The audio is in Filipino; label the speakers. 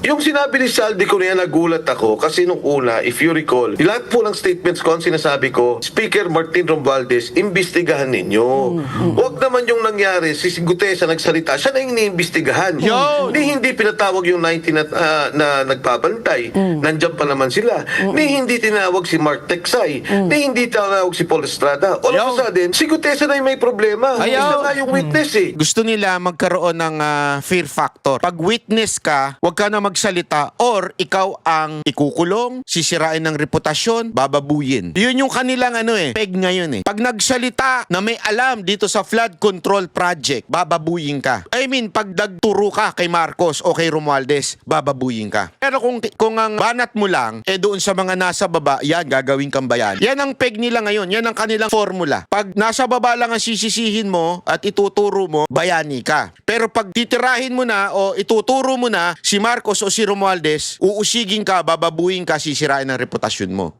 Speaker 1: Yung sinabi ni Saldi ko na yan, nagulat ako kasi nung una, if you recall, lahat po ng statements ko, ang sinasabi ko, Speaker Martin Romualdez, imbestigahan ninyo. Huwag naman yung nangyari, si Gutesa nagsalita, siya na yung iniimbestigahan.
Speaker 2: Yun!
Speaker 1: Ni hindi pinatawag yung 19 na, ah, na nagpapantay. Nandyan pa naman sila. Ni hindi tinawag si Mark Texay. Ni hindi tinawag si Paul Estrada. All of a sudden, si Gutesa na yung may problema.
Speaker 2: Ayaw.
Speaker 1: Siya nga yung witness eh.
Speaker 2: Gusto nila magkaroon ng ah, fear factor. Pag witness ka, huwag ka na magsalita or ikaw ang ikukulong, sisirain ng reputasyon, bababuyin. Yun yung kanilang ano eh, peg ngayon eh. Pag nagsalita na may alam dito sa flood control project, bababuyin ka. I mean, pag nagturo ka kay Marcos o kay Romualdez, bababuyin ka. Pero kung, kung ang banat mo lang, eh doon sa mga nasa baba, yan, gagawin kang bayan. Yan ang peg nila ngayon. Yan ang kanilang formula. Pag nasa baba lang ang sisisihin mo at ituturo mo, bayani ka. Pero pag titirahin mo na o ituturo mo na si Marcos o si Romualdez, uusigin ka, bababuyin ka, sisirain ang reputasyon mo.